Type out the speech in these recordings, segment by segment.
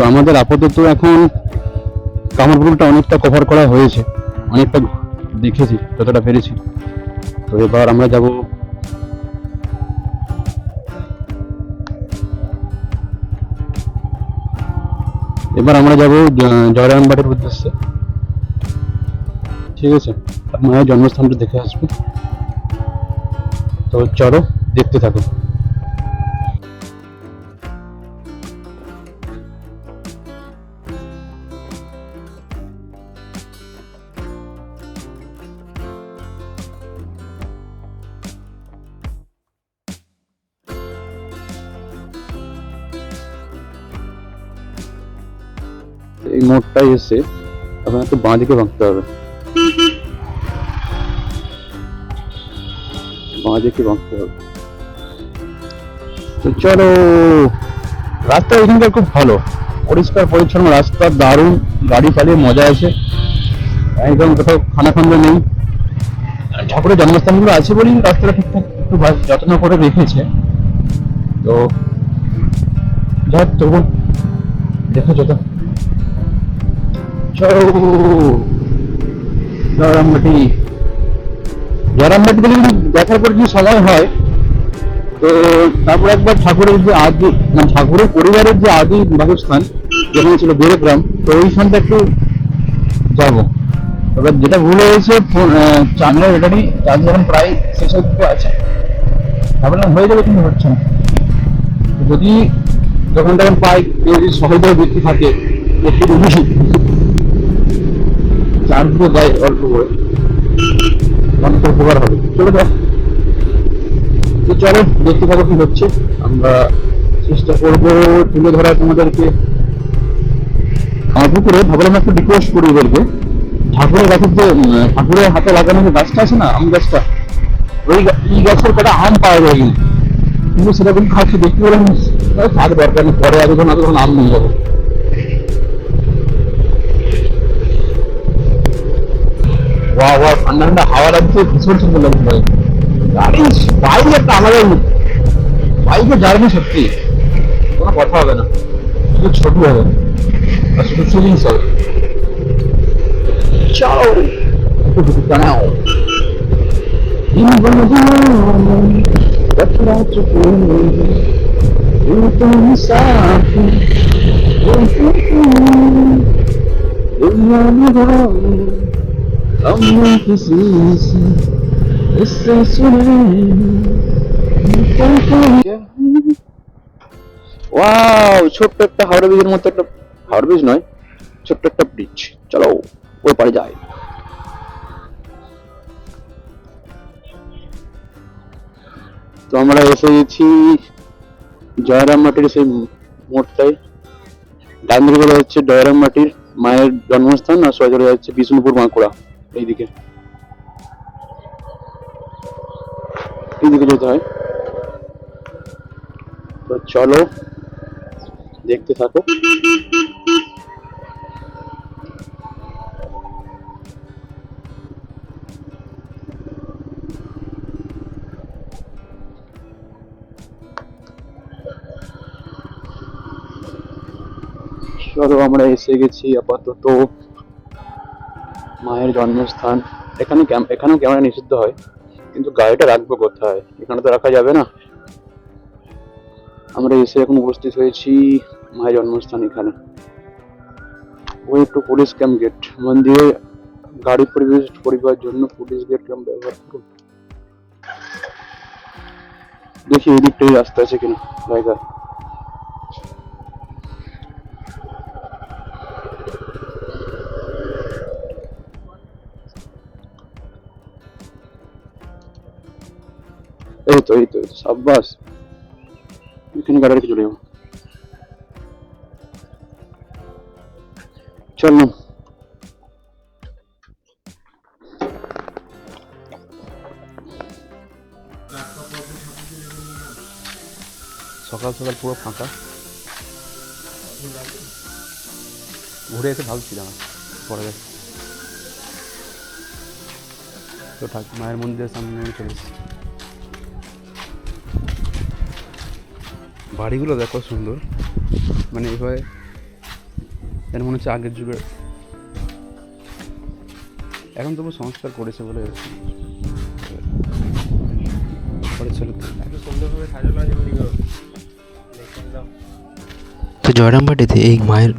তো আমাদের আপাতত এখন কামারপুকুরটা অনেকটা কভার করা হয়েছে। অনেকটা দেখেছি, যতটা পেরেছি। তো এবার আমরা যাব এবার আমরা যাব জয়রামবাটির উদ্দেশ্যে। ঠিক আছে? মায়ের জন্মস্থানটা দেখে আসব। তো চলো, দেখতে থাকো এই মোড়টাই এসে আপনার একটু বাঁ দিকে ভাঙতে হবে। বাঁ দিকে ভাঙতে হবে। তো চলো, রাস্তা এখানকার খুব ভালো। পরিষ্কার, পরিচ্ছন্ন রাস্তা, দারুণ, গাড়ি চালিয়ে মজা আছে। একদম কোথাও খানাখন্দ নেই। ঠাকুরের জন্মস্থানগুলো আছে বলেই রাস্তাটা ঠিকঠাক একটু যত্ন করে রেখেছে। তো যাক, তবু দেখেছ তো চলো জয়রামবাটি জয়রামবাটি গেলে যদি দেখার পর যদি সময় হয়, তো তারপর একবার ঠাকুরের যে আদি মানে ঠাকুরের পরিবারের যে আদি বাসস্থান যেখানে ছিল বেড়গ্রাম তো ওইখানটা একটু যাব। এবার যেটা ভুল হয়েছে চাঁদের এটারই চার্জ যখন প্রায় শেষ হতে আছে। ভাবলাম হয়ে যাবে কিন্তু হচ্ছে না। যদি যখন তখন পাই কেউ যদি সহজে বৃত্তি থাকে একটু দিকে দেয় অল্প করে অনেক উপকার হবে। চলে যাও চলো, দেখতে থাকো কি হচ্ছে। আমরা চেষ্টা করব তুলে ধরা তোমাদেরকে। আমার পুকুরে ভাবলাম একটু রিকোয়েস্ট করি এদেরকে। ঠাকুরের গাছের যে ঠাকুরের হাতে লাগানো যে গাছটা আছে না, আম গাছটা, ওই এই গাছের কটা আম পাওয়া যায় কিন্তু। সেটা কিন্তু খাচ্ছি দেখতে পেলাম থাক দরকার নেই, পরে আগে যখন আগে তখন আম নিয়ে যাব। ওয়া ঠান্ডা ঠান্ডা হাওয়া লাগছে, ভীষণ সুন্দর লাগছে ভাই। গাড়ি বাইক একটা বাইকে জার্নি সত্যি। কোনো কথা হবে না। শুধু ছোট হবে। আর শুধু হবে। الله قصيصة السلسلة ওয়াও ছোট্ট একটা হাওড়া ব্রিজের মতো একটা হাওড়া ব্রিজ নয়, ছোট্ট একটা ব্রিজ চলো, ওই পারে যাই। তো আমরা এসে গেছি জয়রাম মাটির সেই মোড়টাই ডান দিকে হচ্ছে জয়রাম মাটির মায়ের জন্মস্থান আর সজরে হচ্ছে বিষ্ণুপুর বাঁকুড়া। এইদিকে। এইদিকে যেতে হয়। তো চলো দেখতে থাকো। চলো আমরা এসে গেছি আপাতত। মায়ের জন্মস্থান। এখানে এখানেও ক্যামেরা নিষিদ্ধ হয়, কিন্তু গাড়িটা রাখব কোথায়? এখানে তো রাখা যাবে না। আমরা এসে এখন উপস্থিত হয়েছি মায়ের জন্মস্থান এখানে। ওই একটু পুলিশ ক্যাম্প গেট মন্দিরে গাড়ি পরিবেশ পরিবার জন্য পুলিশ গেট ক্যাম্প ব্যবহার করুন দেখি এই দিকটাই রাস্তা আছে কিনা, জায়গা। এই তো এই তো সাব্বাস। এখানে গাড়ি রেখে চলে যাব। চলো সকাল সকাল পুরো ফাঁকা। ঘুরে এসে ভাবছিলাম পরে তো ঠাকুর মায়ের মন্দিরের সামনে চলে এসেছি। বাড়িগুলো দেখো সুন্দর। মানে এইভাবে যেন মনে হচ্ছে আগের যুগের। এখন তবু সংস্কার করেছে বলে তো জয়রামবাটিতে এই মায়ের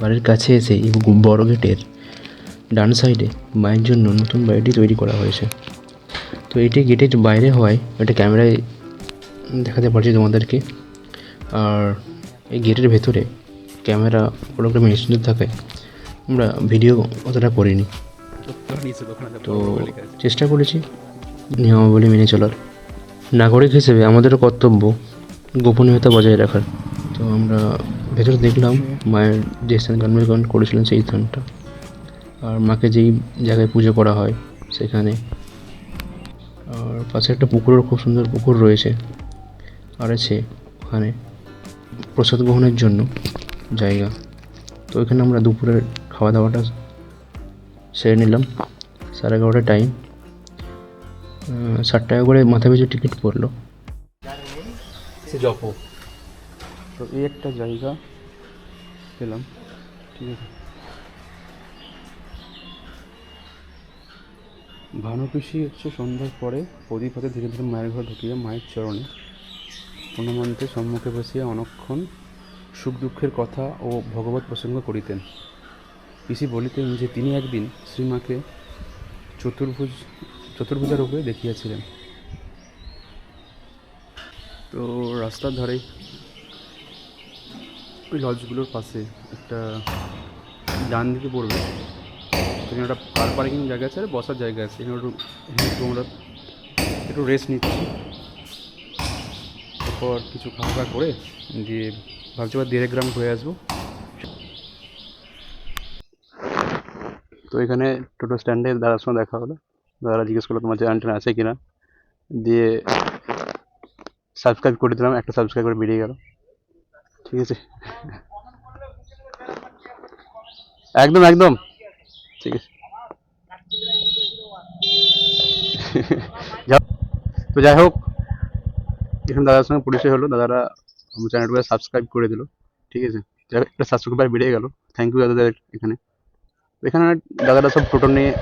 বাড়ির কাছে এসে এই বড় গেটের ডান সাইডে মায়ের জন্য নতুন বাড়িটি তৈরি করা হয়েছে। তো এটি গেটের বাইরে হওয়ায় এটা ক্যামেরায় দেখাতে পারছি তোমাদেরকে। আর এই গেটের ভেতরে ক্যামেরা ফটোগ্রাফি নিশ্চিত থাকায় আমরা ভিডিও অতটা করিনি। তো চেষ্টা করেছি নিয়মাবলী মেনে চলার। নাগরিক হিসেবে আমাদেরও কর্তব্য গোপনীয়তা বজায় রাখার। তো আমরা ভেতরে দেখলাম মায়ের যে স্থানে জন্মগ্রহণ করেছিলেন সেই স্থানটা। আর মাকে যেই জায়গায় পুজো করা হয় সেখানে। আর পাশে একটা পুকুরও, খুব সুন্দর পুকুর রয়েছে। আর আছে ওখানে প্রসাদ গ্রহণের জন্য জায়গা। তো ওইখানে আমরা দুপুরের খাওয়া দাওয়াটা সেরে নিলাম। সাড়ে এগারোটা টাইম ষাট টাকা করে মাথা পিছু টিকিট পড়ল। সে জপ। তো এই একটা জায়গা পেলাম ঠিক আছে। ভানুপিসি হচ্ছে সন্ধ্যার পরে প্রদীপ হাতে ধীরে ধীরে মায়ের ঘর ঢুকিয়ে মায়ের চরণে প্রণামান্তে সম্মুখে বসিয়া অনক্ষণ সুখ দুঃখের কথা ও ভগবত প্রসঙ্গ করিতেন। পিসি বলিতেন যে, তিনি একদিন শ্রীমাকে চতুর্ভুজ, চতুর্ভুজা রূপে দেখিয়াছিলেন। তো রাস্তার ধারে ওই লজগুলোর পাশে একটা ডান দিকে পড়বে। সেখানে একটা কার পার্কিং জায়গা আছে আর বসার জায়গা আছে। এখানে একটু এখানে আমরা একটু রেস্ট নিচ্ছি। তারপর কিছু খাওয়া দাওয়া করে দিয়ে ভাবছি আবার দেড়েক গ্রাম ঘুরে আসব। তো এখানে টোটো স্ট্যান্ডে দাদার সঙ্গে দেখা হলো। দাদারা জিজ্ঞেস করল, তোমার চ্যানেল আছে কিনা? দিয়ে সাবস্ক্রাইব করে দিলাম, একটা সাবস্ক্রাইব করে বেরিয়ে গেল। ঠিক আছে? একদম একদম। ঠিক আছে। তো যাই হোক এখানে দাদার সঙ্গে পরিচয় হলো, দাদারা আমার চ্যানেলটাকে সাবস্ক্রাইব করে দিল, ঠিক আছে? একটা সাবস্ক্রাইবার বেড়ে গেল। থ্যাংক ইউ দাদাদের এখানে। এখানে দাদারা সব টোটো নিয়ে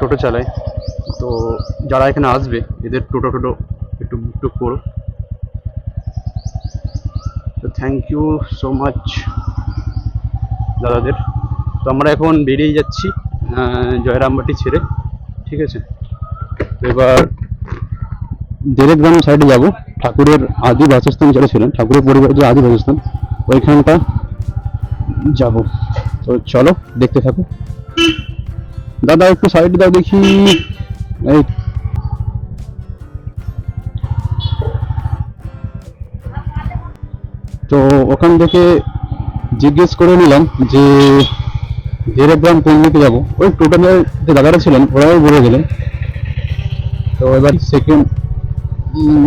টোটো চালায়। তো যারা এখানে আসবে, এদের টোটো টোটো একটু বুক টুক করো। তো থ্যাংক ইউ সো মাচ দাদাদের। তো আমরা এখন বেরিয়ে যাচ্ছি জয়রামবাটি ছেড়ে, ঠিক আছে? এবার দেরেক গ্রাম সাইডে যাব। ঠাকুরের আদি বাসস্থান যেটা ছিলেন ঠাকুরের পরিবার যে আদি বাসস্থান, ওইখানটা যাব। তো চলো, দেখতে থাকো। দাদা, একটু সাইড দাও দেখি। এই। তো ওখান থেকে জিজ্ঞেস করে নিলাম যে জেরেগ্রাম কোন দিকে যাব? ওই টোটালের যে দাদারা ছিলেন, ওরাও বলে গেলেন। তো এবার সেকেন্ড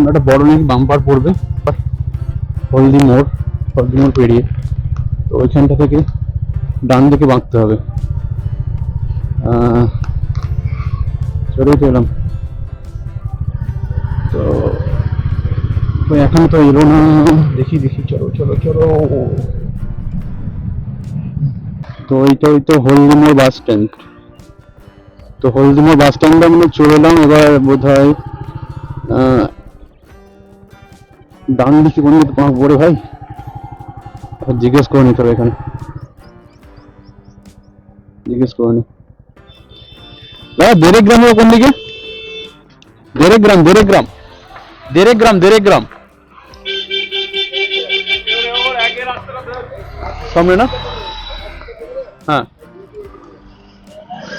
একটা বড় নাকি বাম্পার পড়বে হলদি মোড় হলদি মোড় পেরিয়ে। তো ওইখানটা থেকে ডান দিকে বাঁকতে হবে। চলেই তো এলাম। তো তো এখন তো এলো না। দেখি দেখি, চলো চলো চলো। তো ওইটা ওই তো হলদিমোড় বাস স্ট্যান্ড তো হলদিমোড় বাস স্ট্যান্ডে আমরা চলে এলাম, এবার বোধ হয় ডান দিকে কোন দিকে পাঁক পড়ে ভাই? জিজ্ঞেস করে নিতে হবে এখানে। জিজ্ঞেস করে নি। দাদা, দেড়েক গ্রাম কোন দিকে? দেড়েক গ্রাম দেড়েক গ্রাম। দেড়েক গ্রাম দেড়েক গ্রাম। সামনে না? হ্যাঁ।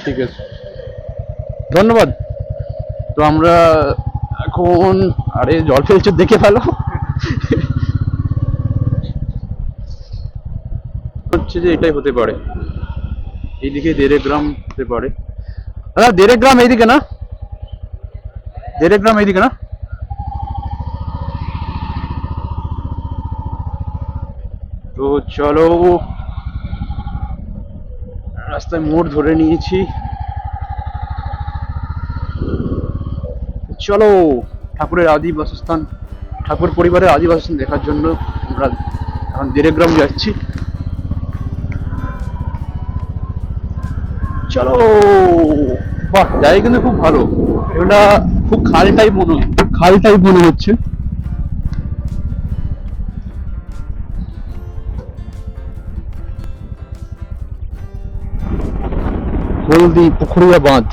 ঠিক আছে। ধন্যবাদ। তো আমরা এখন আরে জল ফেলছে, দেখে ফেলো। হচ্ছে যে এটাই হতে পারে। এইদিকে দেড়ে গ্রাম হতে পারে। দাদা দেড়ে গ্রাম এইদিকে না? দেড়ে গ্রাম এইদিকে না? তো চলো রাস্তায় মোড় ধরে নিয়েছি। চলো ঠাকুরের আদি বাসস্থান। ঠাকুর পরিবারের আদি বাসস্থান দেখার জন্য আমরা এখন দেড়গ্রাম যাচ্ছি। চলো। বাহ, জায়গা কিন্তু খুব ভালো। এটা খুব খাল টাইপ মনে হয়। খাল টাইপ মনে হচ্ছে। হলদি পুকুরিয়া বাঁধ।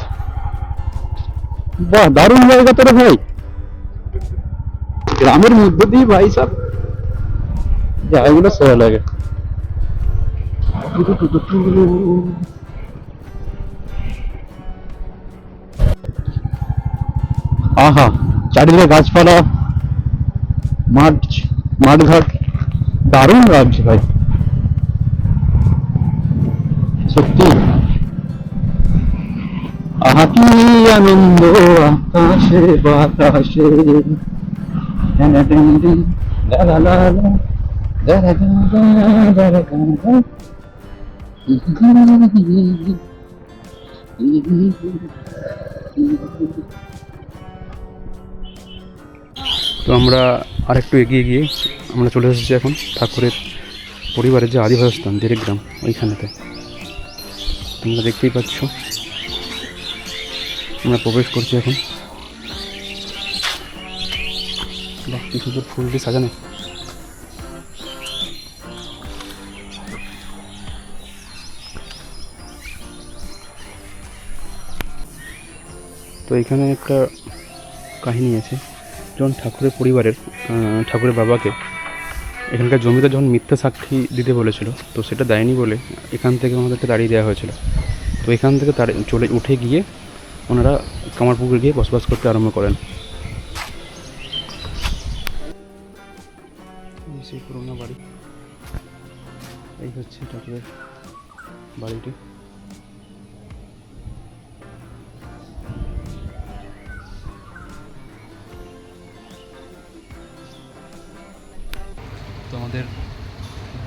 বাহ, দারুণ জায়গা তো রে ভাই। গ্রামের মধ্যে দিয়ে ভাই সব। জায়গাগুলো সেরা লাগে। আহা, চারিদিকে গাছপালা, মাঠ, মাঠঘাট। দারুণ লাগছে ভাই। সত্যি। আহা, কি আনন্দ আকাশে, বাতাসে। তো আমরা আরেকটু এগিয়ে গিয়ে আমরা চলে এসেছি এখন ঠাকুরের পরিবারের যে আদিবাসস্থান গ্রাম ওইখানেতে। তোমরা দেখতেই পাচ্ছ। আমরা প্রবেশ করছি এখন। কি সুন্দর ফুল দিয়ে সাজানো। তো এখানে একটা কাহিনী আছে। যখন ঠাকুরের পরিবারের ঠাকুরের বাবাকে এখানকার জমিতে যখন মিথ্যা সাক্ষী দিতে বলেছিল, তো সেটা দেয়নি বলে এখান থেকে আমাদেরকে তাড়িয়ে দেওয়া হয়েছিল। তো এখান থেকে তাড়ি চলে উঠে গিয়ে ওনারা কামারপুকুর গিয়ে বসবাস করতে আরম্ভ করেন। ঠাকুরের বাড়িটি? তো আমাদের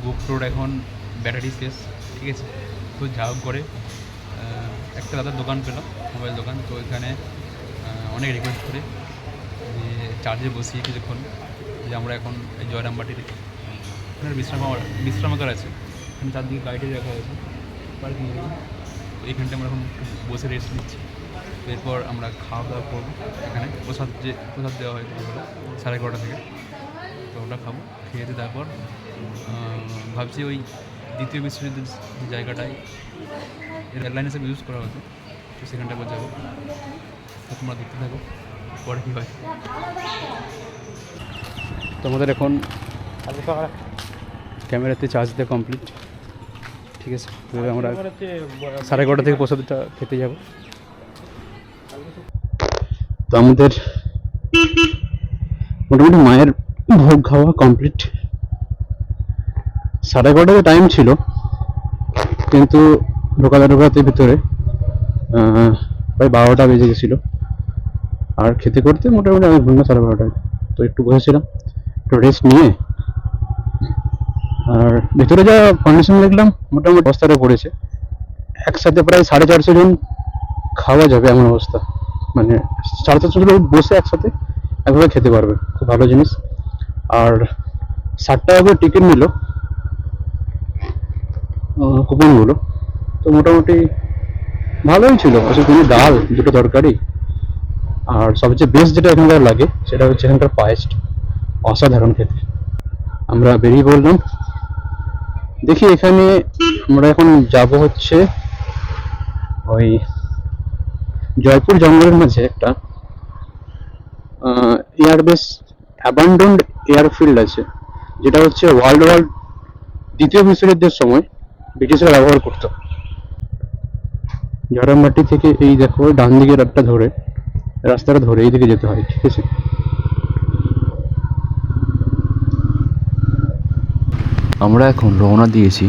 গোপ্রোর এখন ব্যাটারি শেষ, ঠিক আছে? তো যা করে একটা দাদার দোকান পেলাম মোবাইল দোকান। তো এখানে অনেক রিকোয়েস্ট করে যে চার্জে বসিয়ে কিছুক্ষণ, যে আমরা এখন জয়রামবাটির বিশ্রামাগার বিশ্রামাগার আছে? চারদিকে গাড়িটি রাখা হয়েছে। পার্কিং এরিয়া তো আমরা এখন বসে রেস্ট নিচ্ছি। এরপর আমরা খাওয়া দাওয়া করব এখানে। প্রসাদ যে, প্রসাদ দেওয়া হয় সাড়ে এগারোটা থেকে। তো ওটা খাব, খেয়ে দিয়ে তারপর ভাবছি ওই দ্বিতীয় বিশ্বযুদ্ধের যে জায়গাটায় রেললাইন হিসেবে ইউজ করা হতো। তো সেখানটা একবার যাব। তো তোমরা দেখতে থাকো, পরে কী হয়। তো আমাদের এখন ক্যামেরাতে চার্জ দেওয়া কমপ্লিট ঠিক আছে আমরা সাড়ে এগারোটা থেকে প্রসাদটা খেতে যাব। তো আমাদের মোটামুটি মায়ের ভোগ খাওয়া কমপ্লিট সাড়ে এগারোটাতে টাইম ছিল, কিন্তু ঢোকাতে ঢোকাতে ভিতরে প্রায় বারোটা বেজে গেছিল। আর খেতে করতে মোটামুটি আমি ঘুমনা সাড়ে বারোটায়, তো একটু বসেছিলাম, একটু রেস্ট নিয়ে আর ভিতরে যা কন্ডিশন দেখলাম, মোটামুটি অবস্থাটা পড়েছে। একসাথে প্রায় সাড়ে চারশো জন খাওয়া যাবে এমন অবস্থা। মানে সাড়ে চারশো জন বসে একসাথে একভাবে খেতে পারবে, খুব ভালো জিনিস। আর ষাট টাকা করে টিকিট নিল। কুপনগুলো তো মোটামুটি ভালোই ছিল। আসলে তুমি ডাল, দুটো তরকারি। আর সবচেয়ে বেস্ট যেটা এখানকার লাগে, সেটা হচ্ছে এখানকার পায়েসট। অসাধারণ খেতে। আমরা বেরিয়ে পড়লাম। দেখি এখানে আমরা এখন যাব হচ্ছে ওই জয়পুর জঙ্গলের মাঝে একটা এয়ারবেস অ্যাবান্ডন্ড এয়ারফিল্ড আছে, যেটা হচ্ছে ওয়ার্ল্ড ওয়ার দ্বিতীয় বিশ্বযুদ্ধের সময় ব্রিটিশরা ব্যবহার করতো। ঝাড়ামাটি থেকে এই দেখো ডান দিকের একটা ধরে, রাস্তাটা ধরে, এই দিকে যেতে হয়, ঠিক আছে? আমরা এখন রওনা দিয়েছি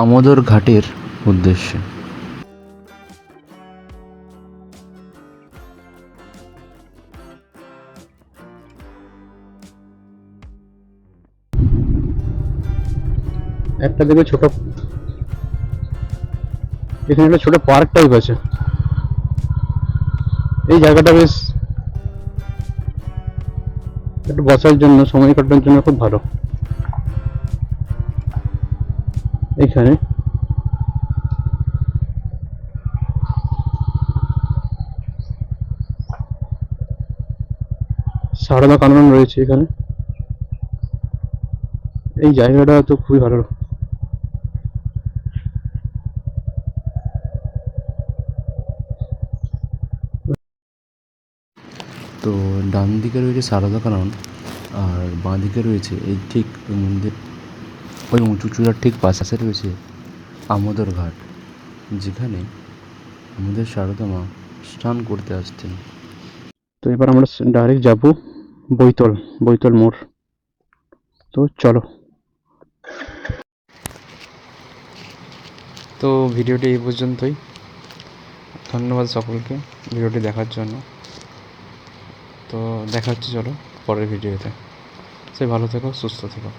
আমোদর ঘাটের উদ্দেশ্যে। একটা দেখবে ছোট এখানে একটা ছোট পার্ক টাইপ আছে। এই জায়গাটা বেশ একটু বসার জন্য, সময় কাটানোর জন্য খুব ভালো। এখানে সারদা কানন রয়েছে এখানে। এই জায়গাটা তো খুবই ভালো। তো ডান দিকে রয়েছে সারদা কানন, আর বাঁ দিকে রয়েছে এই ঠিক মন্দির ওই উঁচু চূড়ার ঠিক পাশে রয়েছে আমোদর ঘাট যেখানে আমাদের সারদা মা স্নান করতে আসতেন তো এবার আমরা ডাইরেক্ট যাব বৈতল বৈতল মোড়। তো চলো। তো ভিডিওটি এই পর্যন্তই। ধন্যবাদ সকলকে ভিডিওটি দেখার জন্য। তো দেখা হচ্ছে চলো পরের ভিডিওতে। সে ভালো থেকো সুস্থ থেকো।